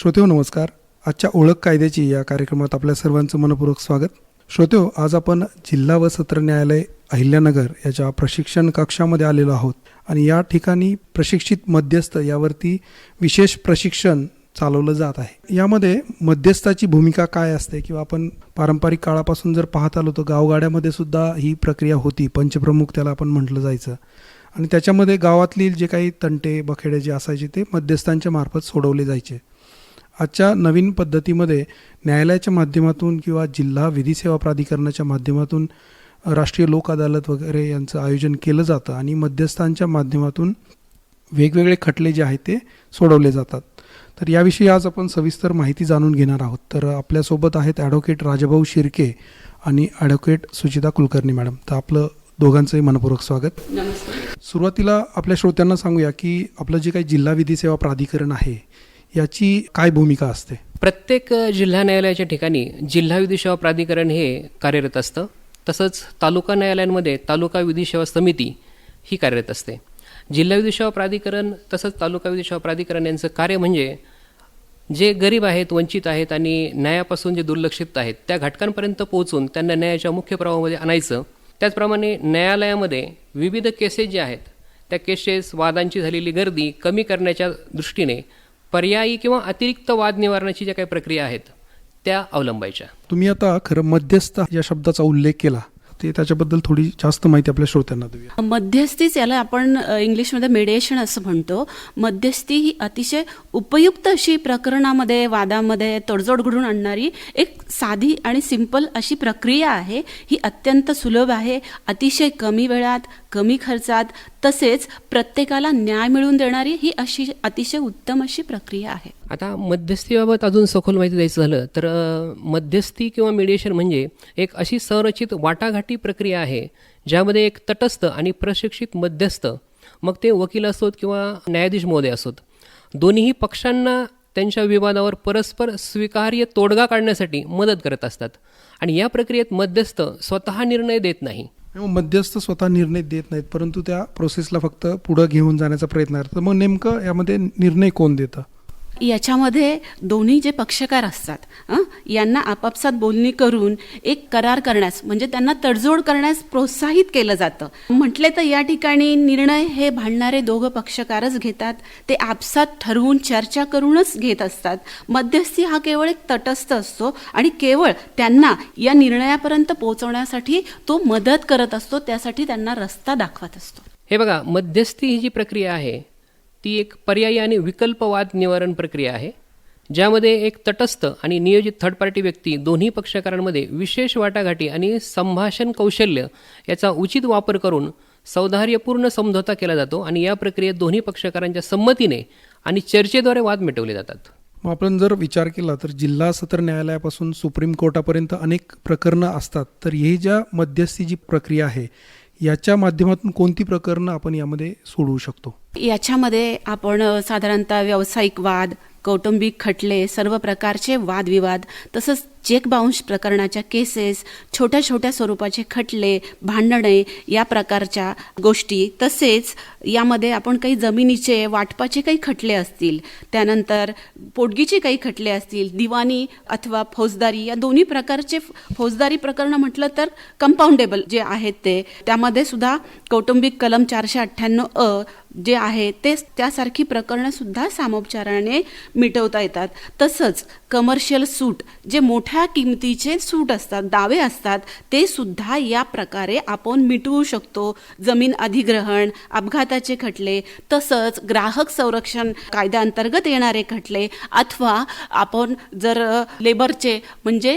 श्रोतेहो नमस्कार. आजच्या ओळख कायद्याची या कार्यक्रमात आपल्या सर्वांचं मनपूर्वक स्वागत. श्रोतेहो आज आपण जिल्हा व सत्र न्यायालय अहिल्यानगर याच्या प्रशिक्षण कक्षामध्ये आलेलो आहोत आणि या ठिकाणी प्रशिक्षित मध्यस्थ यावरती विशेष प्रशिक्षण चालवलं जात आहे. यामध्ये मध्यस्थाची भूमिका काय असते किंवा आपण पारंपरिक काळापासून जर पाहत आलो तर गावगाड्यामध्ये सुद्धा ही प्रक्रिया होती पंचप्रमुख त्याला आपण म्हटलं जायचं. आणि त्याच्यामध्ये गावातली जे काही तंटे बखेडे जे असायचे ते मध्यस्थांच्या मार्फत सोडवले जायचे. आजच्या नवीन पद्धतीमध्ये न्यायालयाच्या माध्यमातून किंवा जिल्हा विधी सेवा प्राधिकरणाच्या माध्यमातून राष्ट्रीय लोक अदालत वगैरे यांचं आयोजन केलं जातं आणि मध्यस्थांच्या माध्यमातून वेगवेगळे खटले जे आहेत ते सोडवले जातात. तर याविषयी आज आपण सविस्तर माहिती जाणून घेणार आहोत. तर आपल्यासोबत आहेत ॲडव्होकेट राजाभाऊ शिर्के आणि ॲडव्होकेट सुचिता कुलकर्णी मॅडम. तर आपलं दोघांचंही मनपूर्वक स्वागत. सुरुवातीला आपल्या श्रोत्यांना सांगूया की आपलं जे काही जिल्हा विधी सेवा प्राधिकरण आहे याची काय भूमिका असते? प्रत्येक जिल्हा न्यायालयाच्या ठिकाणी जिल्हा विधी सेवा प्राधिकरण हे कार्यरत असतं. तसंच तालुका न्यायालयांमध्ये तालुका विधी सेवा समिती ही कार्यरत असते. जिल्हा विधी सेवा प्राधिकरण तसंच तालुका विधी सेवा प्राधिकरण यांचं कार्य म्हणजे जे गरीब आहेत वंचित आहेत आणि न्यायापासून जे दुर्लक्षित आहेत त्या घटकांपर्यंत पोहोचून त्यांना न्यायाच्या मुख्य प्रवाहामध्ये आणायचं. त्याचप्रमाणे न्यायालयामध्ये विविध केसेस जे आहेत त्या केसेस वादांची झालेली गर्दी कमी करण्याच्या दृष्टीने पर्यायी किंवा अतिरिक्त वाद निवारणाची ज्या काही प्रक्रिया आहेत त्या अवलंबायच्या. तुम्ही आता खरं मध्यस्थ या शब्दाचा उल्लेख केला. ते त्याच्याबद्दल थोडी जास्त माहिती आपल्या श्रोत्यांना देऊया. मध्यस्थीच याला आपण इंग्लिशमध्ये मेडिएशन असं म्हणतो. मध्यस्थी ही अतिशय उपयुक्त अशी प्रकरणामध्ये वादामध्ये तडजोड घडून आणणारी एक साधी आणि सिंपल अशी प्रक्रिया आहे. ही अत्यंत सुलभ आहे. अतिशय कमी वेळात कमी खर्चात तसेच प्रत्येकाला न्याय मिळवून देणारी ही अशी अतिशय उत्तम अशी प्रक्रिया आहे. आता मध्यस्थीबाबत अजून सखोल माहिती द्यायचं झालं तर मध्यस्थी किंवा मिडिएशन म्हणजे एक अशी संरचित वाटाघाटी प्रक्रिया आहे ज्यामध्ये एक तटस्थ आणि प्रशिक्षित मध्यस्थ मग ते वकील असोत किंवा न्यायाधीश महोदय असोत. दोन्हीही पक्षांना त्यांच्या विवादावर परस्पर स्वीकार्य तोडगा काढण्यासाठी मदत करत असतात. आणि या प्रक्रियेत मध्यस्थ स्वतः निर्णय देत नाही. मग मध्यस्थ स्वतः निर्णय देत नाहीत परंतु त्या प्रोसेसला फक्त पुढं घेऊन जाण्याचा प्रयत्न करतात. मग नेमकं यामध्ये निर्णय कोण देतं? याच्यामध्ये दोन्ही जे पक्षकार असतात यांना आपापसात बोलणी करून एक करार करण्यास म्हणजे त्यांना तडजोड करण्यास प्रोत्साहित केलं जातं. म्हटले तर या ठिकाणी निर्णय हे भांडणारे दोघं पक्षकारच घेतात. ते आपसात ठरवून चर्चा करूनच घेत असतात. मध्यस्थी हा केवळ एक तटस्थ असतो आणि केवळ त्यांना या निर्णयापर्यंत पोहोचवण्यासाठी तो मदत करत असतो त्यासाठी त्यांना रस्ता दाखवत असतो. हे बघा मध्यस्थी ही जी प्रक्रिया आहे ती एक पर्यायी आणि विकल्पवाद निवारण प्रक्रिया आहे ज्यामध्ये एक तटस्थ आणि नियोजित थर्ड पार्टी व्यक्ती दोन्ही पक्षकारांमध्ये विशेष वाटाघाटी आणि संभाषण कौशल्य याचा उचित वापर करून सौधार्यपूर्ण समझोता केला जातो आणि या प्रक्रियेत दोन्ही पक्षकारांच्या संमतीने आणि चर्चेद्वारे वाद मिटवले जातात. मग आपण जर विचार केला तर जिल्हा सत्र न्यायालयापासून सुप्रीम कोर्टापर्यंत अनेक प्रकरणं असतात तर ही ज्या मध्यस्थी जी प्रक्रिया आहे याच्या माध्यमातून कोणती प्रकरणं आपण यामध्ये सोडवू शकतो? याच्यामध्ये आपण साधारणतः व्यावसायिक वाद कौटुंबिक खटले सर्व प्रकारचे वादविवाद तसंच चेक बाउन्स प्रकरणाच्या केसेस छोट्या छोट्या स्वरूपाचे खटले भांडणे या प्रकारच्या गोष्टी तसेच यामध्ये आपण काही जमिनीचे वाटपाचे काही खटले असतील त्यानंतर पोटगीचे काही खटले असतील दिवाणी अथवा फौजदारी या दोन्ही प्रकारचे फौजदारी प्रकरणं म्हटलं तर कंपाऊंडेबल जे आहेत ते. त्यामध्ये सुद्धा कौटुंबिक कलम चारशे अठ्ठ्याण्णव अ जे आहे ते त्यासारखी प्रकरणं सुद्धा सामोपचाराने मिटवता येतात. तसंच कमर्शियल सूट जे मोठ्या किमतीचे सूट असतात दावे असतात ते सुद्धा या प्रकारे आपण मिटवू शकतो. जमीन अधिग्रहण अपघाताचे खटले तसंच ग्राहक संरक्षण कायद्याअंतर्गत येणारे खटले अथवा आपण जर लेबरचे म्हणजे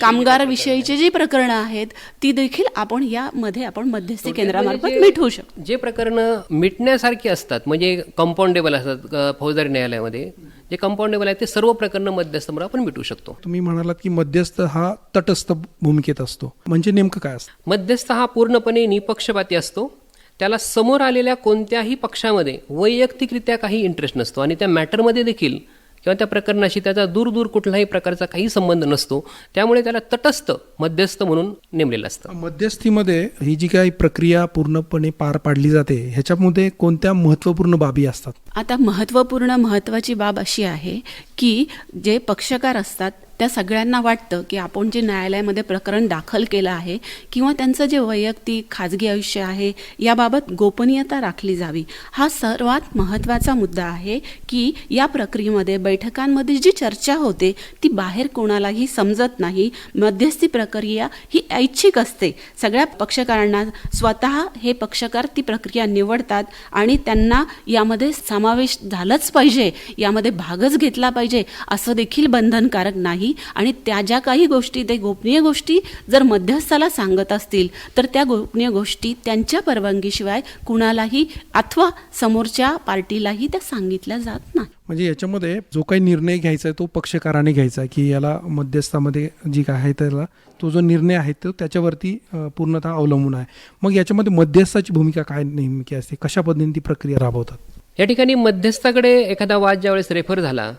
कामगार विषयीचे जे प्रकरणं आहेत ती देखील आपण यामध्ये आपण मध्यस्थी केंद्रामार्फत म्हणजे मिटवू शकतो. जे प्रकरणं मिटण्यासारखी असतात म्हणजे कंपाऊंडेबल असतात फौजदारी न्यायालयामध्ये जे कंपाऊंडेबल आहेत ते सर्व प्रकरणं मध्यस्थामुळे आपण मिटवू शकतो. तुम्ही म्हणालात की मध्यस्थ हा तटस्थ भूमिकेत असतो. म्हणजे नेमकं काय असतं? मध्यस्थ हा पूर्णपणे निपक्षपाती असतो. त्याला समोर आलेल्या कोणत्याही पक्षामध्ये वैयक्तिकरित्या काही इंटरेस्ट नसतो. आणि त्या मॅटरमध्ये देखील किंवा त्या प्रकरणाशी त्याचा दूर दूर कुठलाही प्रकारचा काही संबंध नसतो. त्यामुळे त्याला तटस्थ मध्यस्थ म्हणून नेमलेलं असतं. मध्यस्थीमध्ये ही जी काही प्रक्रिया पूर्णपणे पार पाडली जाते ह्याच्यामध्ये कोणत्या महत्त्वपूर्ण बाबी असतात? आता महत्त्वपूर्ण महत्त्वाची बाब अशी आहे की जे पक्षकार असतात त्या सगळ्यांना वाटतं की आपण जे न्यायालयामध्ये प्रकरण दाखल केलं आहे किंवा त्यांचं जे वैयक्तिक खाजगी आयुष्य आहे याबाबत गोपनीयता राखली जावी. हा सर्वात महत्त्वाचा मुद्दा आहे की या प्रक्रियेमध्ये बैठकांमध्ये जी चर्चा होते ती बाहेर कोणालाही समजत नाही. मध्यस्थी प्रक्रिया ही ऐच्छिक असते. सगळ्या पक्षकारांना स्वतः हे पक्षकार ती प्रक्रिया निवडतात आणि त्यांना यामध्ये समावेश झालंच पाहिजे यामध्ये भागच घेतला पाहिजे असं देखील बंधनकारक नाही. आणि त्या ज्या काही गोष्टी ते गोपनीय गोष्टी जर मध्यस्थाला सांगत असतील तर त्या गोपनीय गोष्टी त्यांच्या परवानगीशिवाय कुणालाही अथवा समोरच्या पार्टीलाही त्या सांगितल्या जात नाही. म्हणजे याच्यामध्ये जो काही निर्णय घ्यायचा आहे तो पक्षकाराने घ्यायचा आहे की याला मध्यस्थामध्ये जी काय आहे त्याला तो जो निर्णय आहे तो त्याच्यावरती पूर्णतः अवलंबून आहे. मग याच्यामध्ये मध्यस्थाची भूमिका काय नेमकी असते? कशा पद्धतीने ती प्रक्रिया राबवतात? या ठिकाणी मध्यस्थाकडे एखादा वाद ज्यावेळेस रेफर झाला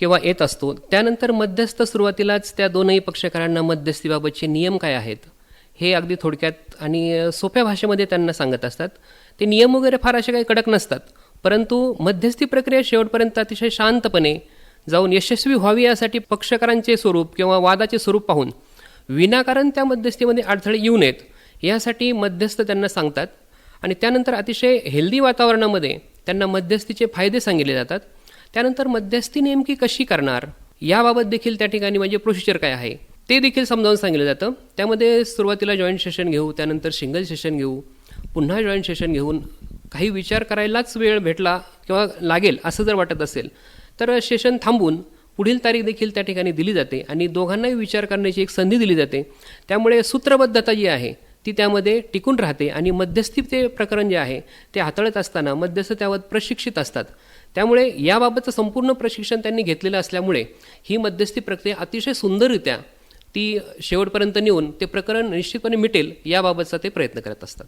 किंवा येत असतो त्यानंतर मध्यस्थ सुरुवातीलाच त्या दोनही पक्षकारांना मध्यस्थीबाबतचे नियम काय आहेत हे अगदी थोडक्यात आणि सोप्या भाषेमध्ये त्यांना सांगत असतात. ते नियम वगैरे फार असे काही कडक नसतात परंतु मध्यस्थी प्रक्रिया शेवटपर्यंत अतिशय शांतपणे जाऊन यशस्वी व्हावी यासाठी पक्षकारांचे स्वरूप किंवा वादाचे स्वरूप पाहून विनाकारण त्या मध्यस्थीमध्ये अडथळे येऊ नयेत यासाठी मध्यस्थ त्यांना सांगतात. आणि त्यानंतर अतिशय हेल्दी वातावरणामध्ये त्यांना मध्यस्थीचे फायदे सांगितले जातात. त्यानंतर मध्यस्थी नेमकी कशी करणार? याबाबत देखील त्या ठिकाणी म्हणजे प्रोसिजर काय आहे ते देखील समजावून सांगितलं जातं. त्यामध्ये सुरुवातीला जॉईंट सेशन घेऊ त्यानंतर सिंगल सेशन घेऊ पुन्हा जॉईंट सेशन घेऊन काही विचार करायलाच वेळ भेटला किंवा लागेल असं जर वाटत असेल तर सेशन थांबून पुढील तारीख देखील त्या ठिकाणी दिली जाते आणि दोघांनाही विचार करण्याची एक संधी दिली जाते. त्यामुळे सूत्रबद्धता जी आहे ती त्यामध्ये टिकून राहते आणि मध्यस्थी ते प्रकरण जे आहे ते हाताळत असताना मध्यस्थ त्यावर प्रशिक्षित असतात. त्यामुळे याबाबतचं संपूर्ण प्रशिक्षण त्यांनी घेतलेलं असल्यामुळे ही मध्यस्थी प्रक्रिया अतिशय सुंदररित्या ती शेवटपर्यंत नेऊन ते प्रकरण निश्चितपणे मिटेल याबाबतचा ते प्रयत्न करत असतात.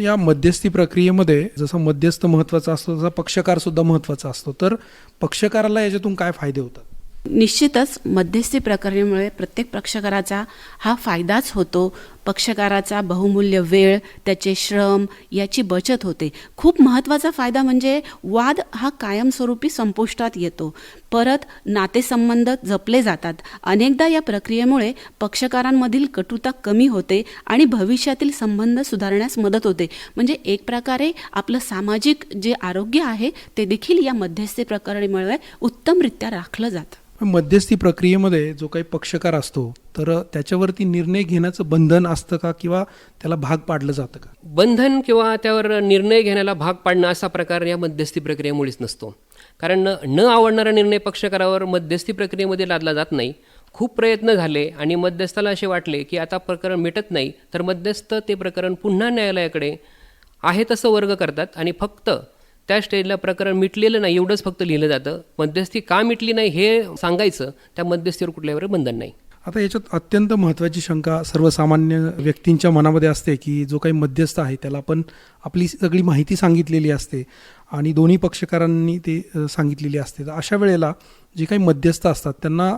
या मध्यस्थी प्रक्रियेमध्ये जसं मध्यस्थ महत्त्वाचा असतो तसा पक्षकार सुद्धा महत्त्वाचा असतो. तर पक्षकाराला याच्यातून काय फायदे होतात? निश्चितच मध्यस्थी प्रक्रियेमुळे प्रत्येक पक्षकाराचा हा फायदाच होतो. पक्षकाराचा बहुमूल्य वेळ त्याचे श्रम याची बचत होते. खूप महत्त्वाचा फायदा म्हणजे वाद हा कायमस्वरूपी संपुष्टात येतो. परत नातेसंबंध जपले जातात. अनेकदा या प्रक्रियेमुळे पक्षकारांमधील कटुता कमी होते आणि भविष्यातील संबंध सुधारण्यास मदत होते. म्हणजे एक प्रकारे आपलं सामाजिक जे आरोग्य आहे ते देखील या मध्यस्थी प्रकरणीमुळे उत्तमरित्या राखलं जातं. मध्यस्थी प्रक्रियेमध्ये जो काही पक्षकार असतो तर त्याच्यावरती निर्णय घेण्याचं बंधन असतं का किंवा त्याला भाग पाडलं जातं का? बंधन किंवा त्यावर निर्णय घेण्याला भाग पाडणं असा प्रकार या मध्यस्थी प्रक्रियेमुळेच नसतो. कारण न आवडणारा निर्णय पक्षकारावर मध्यस्थी प्रक्रियेमध्ये लादला जात नाही. खूप प्रयत्न झाले आणि मध्यस्थाला असे वाटले की आता प्रकरण मिटत नाही तर मध्यस्थ ते प्रकरण पुन्हा न्यायालयाकडे आहे तसं वर्ग करतात आणि फक्त त्या स्टेजला प्रकरण मिटलेलं नाही एवढंच फक्त लिहिलं जातं. मध्यस्थी का मिटली नाही हे सांगायचं त्या मध्यस्थीवर कुठल्यावर बंधन नाही. आता याच्यात अत्यंत महत्त्वाची शंका सर्वसामान्य व्यक्तींच्या मनामध्ये असते की जो काही मध्यस्थ आहे त्याला आपण आपली सगळी माहिती सांगितलेली असते आणि दोन्ही पक्षकारांनी ते सांगितलेली असते. तर अशा वेळेला जे काही मध्यस्थ असतात त्यांना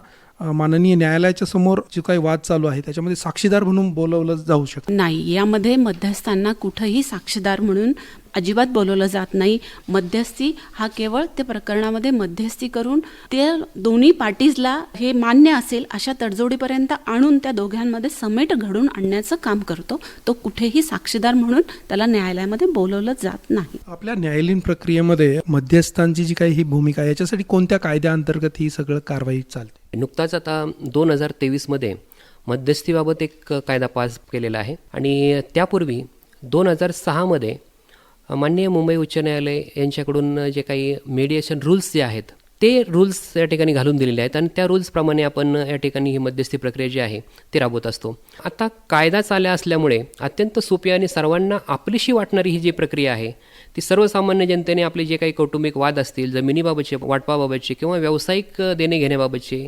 माननीय न्यायालयाच्या समोर जो काही वाद चालू आहे त्याच्यामध्ये साक्षीदार म्हणून बोलवलं जाऊ शकतं. नाही यामध्ये मध्यस्थांना कुठंही साक्षीदार म्हणून अजिबात बोलवलं जात नाही. मध्यस्थी हा केवळ त्या प्रकरणामध्ये मध्यस्थी करून ते दोन्ही पार्टीजला हे मान्य असेल अशा तडजोडीपर्यंत आणून त्या दोघांमध्ये समेट घडून आणण्याचं काम करतो. तो कुठेही साक्षीदार म्हणून त्याला न्यायालयामध्ये बोलवलं जात नाही. आपल्या न्यायालयीन प्रक्रियेमध्ये मध्यस्थांची जी काही ही भूमिका आहे याच्यासाठी कोणत्या कायद्याअंतर्गत ही सगळं कारवाई चालते? नुकताच आता दोन हजार तेवीसमध्ये मध्यस्थीबाबत एक कायदा पास केलेला आहे आणि त्यापूर्वी दोन हजार सहामध्ये माननीय मुंबई उच्च न्यायालय यांच्याकडून जे काही मेडिएशन रूल्स जे आहेत ते रूल्स या ठिकाणी घालून दिलेले आहेत. आणि त्या रूल्सप्रमाणे आपण या ठिकाणी ही मध्यस्थी प्रक्रिया जी आहे ती राबवत असतो. आता कायदा चाल्या असल्यामुळे अत्यंत सोपी आणि सर्वांना आपलीशी वाटणारी ही जी प्रक्रिया आहे ती सर्वसामान्य जनतेने आपले जे काही कौटुंबिक वाद असतील जमिनीबाबतचे वाटपाबाबतचे किंवा व्यावसायिक देणे घेण्याबाबतचे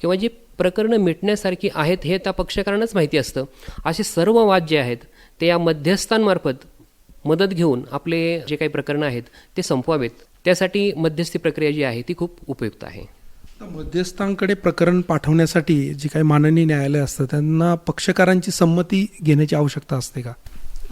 किंवा जी प्रकरणं मिटण्यासारखी आहेत हे त्या पक्षकारांनाच माहिती असतं. असे सर्व वाद जे आहेत ते या मध्यस्थांमार्फत मदत घेऊन आपले जे काही प्रकरणं आहेत ते संपवावेत. त्यासाठी मध्यस्थी प्रक्रिया जी आहे ती खूप उपयुक्त आहे. मध्यस्थांकडे प्रकरण पाठवण्यासाठी जी काही माननीय न्यायालय असतं त्यांना पक्षकारांची संमती घेण्याची आवश्यकता असते का?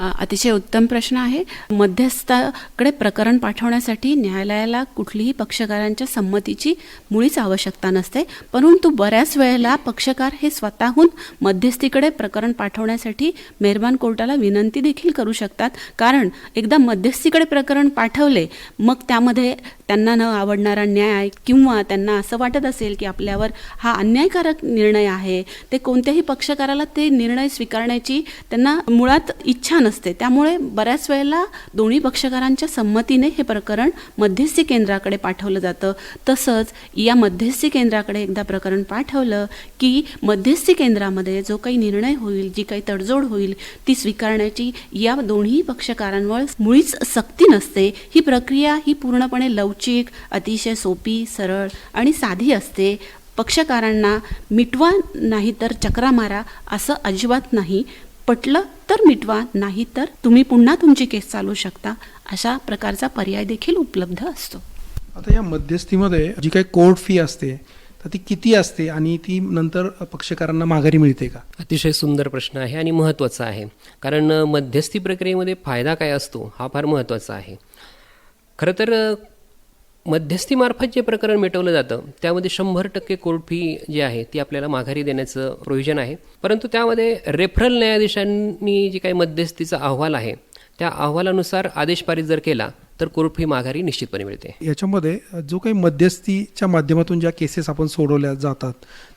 अतिशय उत्तम प्रश्न आहे. मध्यस्थाकडे प्रकरण पाठवण्यासाठी न्यायालयाला कुठलीही पक्षकारांच्या संमतीची मुळीच आवश्यकता नसते. परंतु बऱ्याच वेळेला पक्षकार हे स्वतःहून मध्यस्थीकडे प्रकरण पाठवण्यासाठी मेहरबान कोर्टाला विनंती देखील करू शकतात. कारण एकदा मध्यस्थीकडे प्रकरण पाठवले मग त्यामध्ये त्यांना न आवडणारा न्याय किंवा त्यांना असं वाटत असेल की आपल्यावर हा अन्यायकारक निर्णय आहे ते कोणत्याही पक्षकाराला ते निर्णय स्वीकारण्याची त्यांना मुळात इच्छा नसते. त्यामुळे बऱ्याच वेळेला दोन्ही पक्षकारांच्या संमतीने हे प्रकरण मध्यस्थी केंद्राकडे पाठवलं जातं. तसंच या मध्यस्थी केंद्राकडे एकदा प्रकरण पाठवलं की मध्यस्थी केंद्रामध्ये जो काही निर्णय होईल जी काही तडजोड होईल ती स्वीकारण्याची या दोन्ही पक्षकारांवर मुळीच सक्ती नसते. ही प्रक्रिया ही पूर्णपणे लवचिक अतिशय सोपी सरळ आणि साधी असते. पक्षकारांना मिटवा नाही तर चक्रा मारा असं अजिबात नाही. पटलं तर मिटवा नाही तर तुम्ही पुन्हा तुमची केस चालू शकता. अशा प्रकारचा पर्याय देखील उपलब्ध असतो. आता या मध्यस्थीमध्ये जी काही कोर्ट फी असते तर ती किती असते आणि ती नंतर पक्षकारांना माघारी मिळते का? अतिशय सुंदर प्रश्न आहे आणि महत्त्वाचा आहे. कारण मध्यस्थी प्रक्रियेमध्ये फायदा काय असतो हा फार महत्त्वाचा आहे. खरं तर मध्यस्थीमार्फत जे प्रकरण मिटवलं जातं त्यामध्ये शंभर टक्के कोर्ट फी जी आहे ती आपल्याला माघारी देण्याचं प्रोव्हिजन आहे. परंतु त्यामध्ये रेफरल न्यायाधीशांनी जी काही मध्यस्थीचा अहवाल आहे त्या अहवालानुसार आदेश पारित जर केला तर कोर्ट फी माघारी निश्चितपणे मिळते. याच्यामध्ये जो काही मध्यस्थीच्या माध्यमातून ज्या केसेस आपण सोडवल्या जातात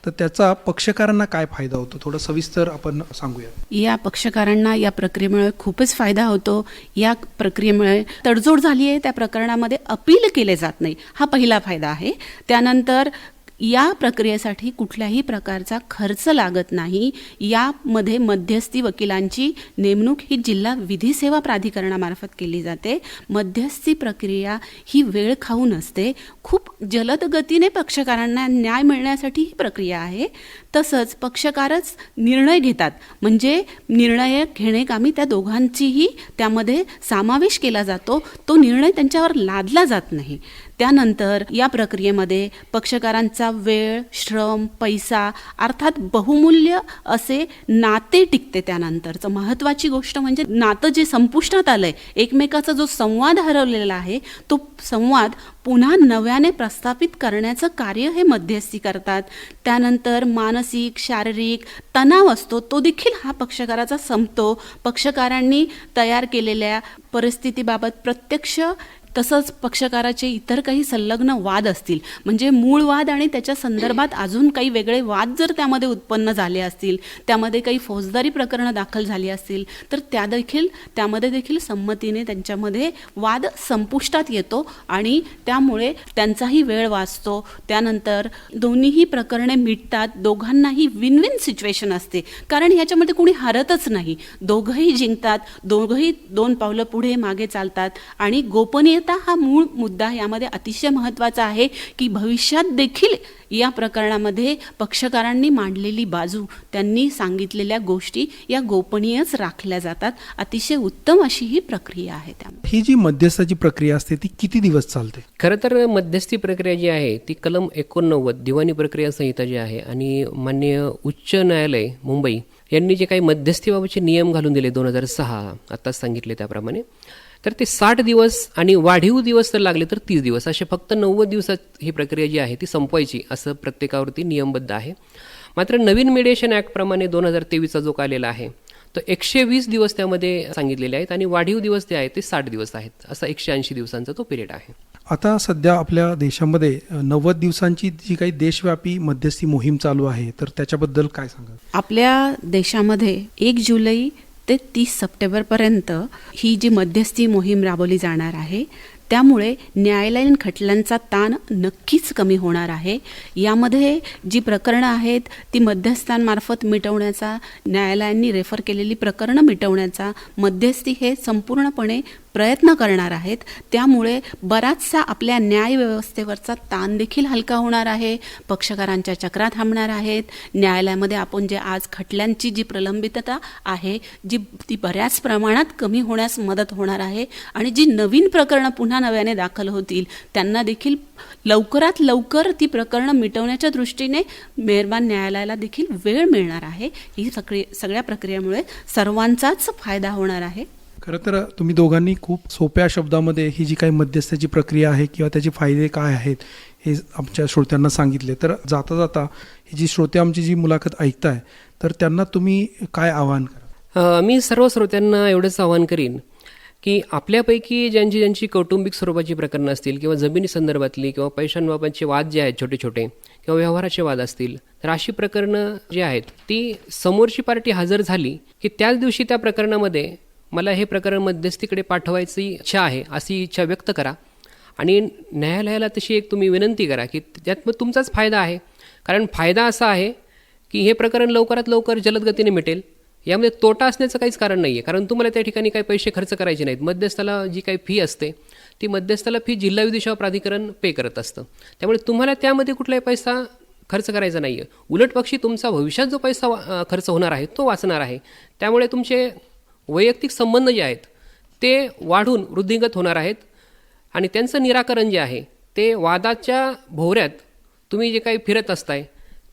तर त्याचा पक्षकारांना काय फायदा होतो? थोडं सविस्तर आपण सांगूया. या पक्षकारांना या प्रक्रियेमुळे खूपच फायदा होतो. या प्रक्रियेमुळे तडजोड झाली आहे. त्या प्रकरणामध्ये अपील केले जात नाही. हा पहिला फायदा आहे. त्यानंतर या प्रक्रियेसाठी कुठल्याही प्रकारचा खर्च लागत नाही. यामध्ये मध्यस्थी वकिलांची नेमणूक ही जिल्हा विधी सेवा प्राधिकरणामार्फत केली जाते. मध्यस्थी प्रक्रिया ही वेळ खाऊ नसते खूप जलद गतीने पक्षकारांना न्याय मिळण्यासाठी ही प्रक्रिया आहे. तसंच पक्षकारच निर्णय घेतात. म्हणजे निर्णय घेणे कामी त्या दोघांचीही त्यामध्ये समावेश केला जातो. तो निर्णय त्यांच्यावर लादला जात नाही. त्यानंतर या प्रक्रियेमध्ये पक्षकारांचा वेळ श्रम पैसा अर्थात बहुमूल्य असे नाते टिकते त्यानंतरचं महत्त्वाची गोष्ट म्हणजे नातं जे संपुष्टात आलंय एकमेकाचा जो संवाद हरवलेला आहे तो संवाद पुन्हा नव्याने प्रस्थापित करण्याचं कार्य हे मध्यस्थी करतात. त्यानंतर मानस मानसिक शारीरिक तणाव असतो तो देखील हा पक्षकाराचा संपतो. पक्षकारांनी तयार केलेल्या परिस्थितीबाबत प्रत्यक्ष तसंच पक्षकाराचे इतर काही संलग्न वाद असतील. म्हणजे मूळ वाद आणि त्याच्या संदर्भात अजून काही वेगळे वाद जर त्यामध्ये उत्पन्न झाले असतील त्यामध्ये काही फौजदारी प्रकरणं दाखल झाली असतील तर त्या देखील त्यामध्ये देखील संमतीने त्यांच्यामध्ये वाद संपुष्टात येतो आणि त्यामुळे त्यांचाही वेळ वाचतो. त्यानंतर दोन्हीही प्रकरणे मिटतात दोघांनाही विन विन सिच्युएशन असते. कारण ह्याच्यामध्ये कोणी हरतच नाही. दोघंही जिंकतात दोघंही दोन पावलं पुढे मागे चालतात आणि गोपनीय गोपनीयता हा मूळ मुद्दा यामध्ये अतिशय महत्त्वाचा आहे की भविष्यात देखील या प्रकरणामध्ये पक्षकारांनी मांडलेली बाजू त्यांनी सांगितलेल्या गोष्टी या गोपनीयच राखल्या जातात. अतिशय उत्तम अशी ही प्रक्रिया आहे त्यामुळे ही जी मध्यस्थाची प्रक्रिया असते ती किती दिवस चालते? खरं तर मध्यस्थी प्रक्रिया जी आहे ती कलम एकोणनव्वद दिवाणी प्रक्रिया संहिता जी आहे आणि माननीय उच्च न्यायालय मुंबई यांनी जे काही मध्यस्थीबाबतचे नियम घालून दिले दोन हजार सहा आत्ताच सांगितले त्याप्रमाणे तर ते साठ दिवस आणि वाढीव दिवस तर लागले तर तीस दिवस. असे फक्त नव्वद दिवसात ही प्रक्रिया जी आहे ती संपवायची असं प्रत्येकावरती नियमबद्ध आहे. मात्र नवीन मिडिएशन ॲक्टप्रमाणे दोन हजार तेवीसचा जो कालेला आहे तो एकशे वीस दिवस त्यामध्ये सांगितलेले आहेत आणि वाढीव दिवस जे आहेत ते साठ दिवस आहेत असा एकशे ऐंशी दिवसांचा तो पिरियड आहे. आता सध्या आपल्या देशामध्ये नव्वद दिवसांची जी काही देशव्यापी मध्यस्थी मोहीम चालू आहे तर त्याच्याबद्दल काय सांगाल? आपल्या देशामध्ये एक जुलै ते तीस सप्टेंबरपर्यंत ही जी मध्यस्थी मोहीम राबवली जाणार आहे त्यामुळे न्यायालयीन खटल्यांचा ताण नक्कीच कमी होणार आहे. यामध्ये जी प्रकरणं आहेत ती मध्यस्थांमार्फत मिटवण्याचा न्यायालयांनी रेफर केलेली प्रकरणं मिटवण्याचा मध्यस्थी हे संपूर्णपणे प्रयत्न करणार आहेत. त्यामुळे बराचसा आपल्या न्यायव्यवस्थेवरचा ताण देखील हलका होणार आहे. पक्षकारांच्या चक्रा थांबणार आहेत. न्यायालयामध्ये आपण जे आज खटल्यांची जी प्रलंबितता आहे जी ती बऱ्याच प्रमाणात कमी होण्यास मदत होणार आहे आणि जी नवीन प्रकरणं पुन्हा नव्याने दाखल होतील त्यांना देखील लवकरात लवकर ती प्रकरणं मिटवण्याच्या दृष्टीने मेहरबान न्यायालयाला देखील वेळ मिळणार आहे. ही सगळी सगळ्या प्रक्रियेमुळे सर्वांचाच फायदा होणार आहे. खरं तर तुम्ही दोघांनी खूप सोप्या शब्दामध्ये ही जी काही मध्यस्थाची प्रक्रिया आहे किंवा त्याचे फायदे काय आहेत हे आमच्या श्रोत्यांना सांगितले. तर जाता जाता ही जी श्रोते आमची जी मुलाखत ऐकताय तर त्यांना तुम्ही काय आवाहन करा? मी सर्व श्रोत्यांना एवढंच आवाहन करीन की आपल्यापैकी ज्यांची ज्यांची कौटुंबिक स्वरूपाची प्रकरणं असतील किंवा जमिनी संदर्भातली किंवा पैशांबाबतचे वाद जे आहेत छोटे छोटे किंवा व्यवहाराचे वाद असतील तर अशी प्रकरणं जी आहेत ती समोरची पार्टी हजर झाली की त्याच दिवशी त्या प्रकरणामध्ये मला हे प्रकरण मध्यस्थीकडे पाठवायची इच्छा आहे अशी इच्छा व्यक्त करा. आणि न्यायालयाला तशी एक तुम्ही विनंती करा की त्यात मग तुमचाच फायदा आहे. कारण फायदा असा आहे की हे प्रकरण लवकरात लवकर जलद गतीने मिटेल. यामध्ये तोटा असण्याचं काहीच कारण नाही आहे कारण तुम्हाला त्या ठिकाणी काही पैसे खर्च करायचे नाहीत. मध्यस्थाला जी काही फी असते ती मध्यस्थाला फी जिल्हा विधी सेवा प्राधिकरण पे करत असतं. त्यामुळे तुम्हाला त्यामध्ये कुठलाही पैसा खर्च करायचा नाही आहे उलट पक्षी तुमचा भविष्यात जो पैसा खर्च होणार आहे तो वाचणार आहे. त्यामुळे तुमचे वैयक्तिक संबंध जे आहेत ते वाढून वृद्धिंगत होणार आहेत. आणि त्यांचं निराकरण जे आहे ते वादाच्या भोवऱ्यात तुम्ही जे काही फिरत असताय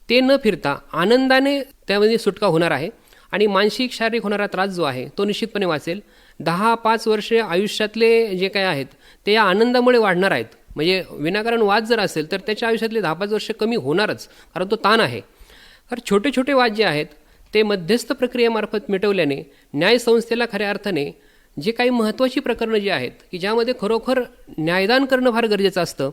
ते न फिरता आनंदाने त्यामध्ये सुटका होणार आहे. आणि मानसिक शारीरिक होणारा त्रास जो आहे तो निश्चितपणे वाचेल. दहा पाच वर्षे आयुष्यातले जे काय आहेत ते या आनंदामुळे वाढणार आहेत. म्हणजे विनाकारण वाद जर असेल तर त्याच्या आयुष्यातले दहा पाच वर्ष कमी होणारच कारण तो ताण आहे. तर छोटे छोटे वाद जे आहेत ते मध्यस्थ प्रक्रियेमार्फत मिटवल्याने न्यायसंस्थेला खऱ्या अर्थाने जे काही महत्त्वाची प्रकरणं जी आहेत की ज्यामध्ये खरोखर न्यायदान करणं फार गरजेचं असतं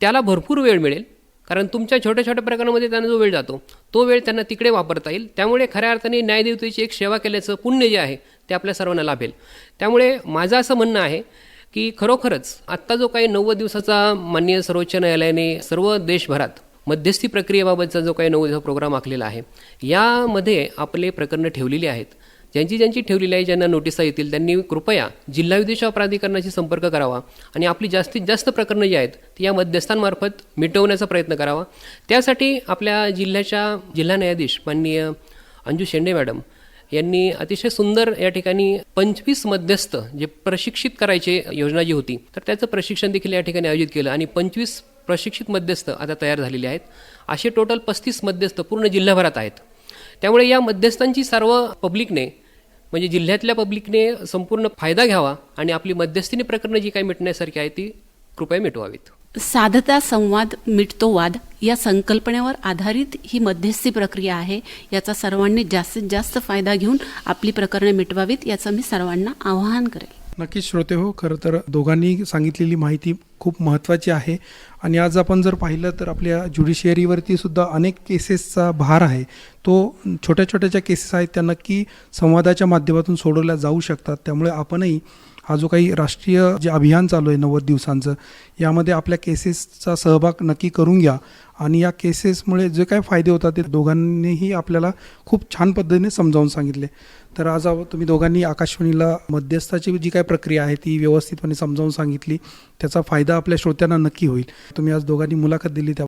त्याला भरपूर वेळ मिळेल. कारण तुमच्या छोट्या छोट्या प्रकरणामध्ये त्यांना जो वेळ जातो तो वेळ त्यांना तिकडे वापरता येईल. त्यामुळे खऱ्या अर्थाने न्यायदेवतेची एक सेवा केल्याचं पुण्य जे आहे ते आपल्या सर्वांना लाभेल. त्यामुळे माझं असं म्हणणं आहे की खरोखरच आत्ता जो काही नव्वद दिवसाचा माननीय सर्वोच्च न्यायालयाने सर्व देशभरात मध्यस्थी प्रक्रियेबाबतचा जो काही नऊ प्रोग्राम आखलेला आहे यामध्ये आपले प्रकरणं ठेवलेली आहेत. ज्यांची ज्यांची ठेवलेली आहे ज्यांना नोटिसा येतील त्यांनी कृपया जिल्हा विदेशा प्राधिकरणाशी संपर्क करावा आणि आपली जास्तीत जास्त प्रकरणं जी आहेत ती या मध्यस्थांमार्फत मिटवण्याचा प्रयत्न करावा. त्यासाठी आपल्या जिल्ह्याच्या जिल्हा न्यायाधीश माननीय अंजू शेंडे मॅडम यांनी अतिशय सुंदर या ठिकाणी पंचवीस मध्यस्थ जे प्रशिक्षित करायचे योजना जी होती तर त्याचं प्रशिक्षण देखील या ठिकाणी आयोजित केलं आणि पंचवीस प्रशिक्षित मध्यस्थ आता तयार झालेले आहेत. असे टोटल पस्तीस मध्यस्थ पूर्ण जिल्ह्याभरात आहेत. त्यामुळे या मध्यस्थांची सर्व पब्लिकने म्हणजे जिल्ह्यातल्या पब्लिकने संपूर्ण फायदा घ्यावा आणि आपली मध्यस्थीने प्रकरणं जी काही मिटण्यासारखी आहे ती कृपया मिटवावीत. साधता संवाद मिटतो वाद या संकल्पनेवर आधारित ही मध्यस्थी प्रक्रिया आहे. याचा सर्वांनी जास्तीत जास्त फायदा घेऊन आपली प्रकरणे मिटवावीत याचं मी सर्वांना आवाहन करेल. नक्कीच श्रोते हो खरं तर दोघांनी सांगितलेली माहिती खूप महत्त्वाची आहे. आणि आज आपण जर पाहिलं तर आपल्या ज्युडिशियरीवरती सुद्धा अनेक केसेसचा भार आहे. तो छोट्या छोट्या ज्या केसेस आहेत त्या नक्की संवादाच्या माध्यमातून सोडवल्या जाऊ शकतात. त्यामुळे आपणही हा जो काही राष्ट्रीय जे अभियान चालू आहे नव्वद दिवसांचं यामध्ये आपल्या केसेसचा सहभाग नक्की करून घ्या. आणि या केसेसमुळे जे काय फायदे होतात ते दोघांनीही आपल्याला खूप छान पद्धतीने समजावून सांगितले. तर आज तुम्ही दोघांनी आकाशवाणीला मध्यस्थाची जी काय प्रक्रिया आहे ती व्यवस्थितपणे समजावून सांगितली. त्याचा फायदा आपल्या श्रोत्यांना नक्की होईल. तुम्ही आज दोघांनी मुलाखत दिली त्या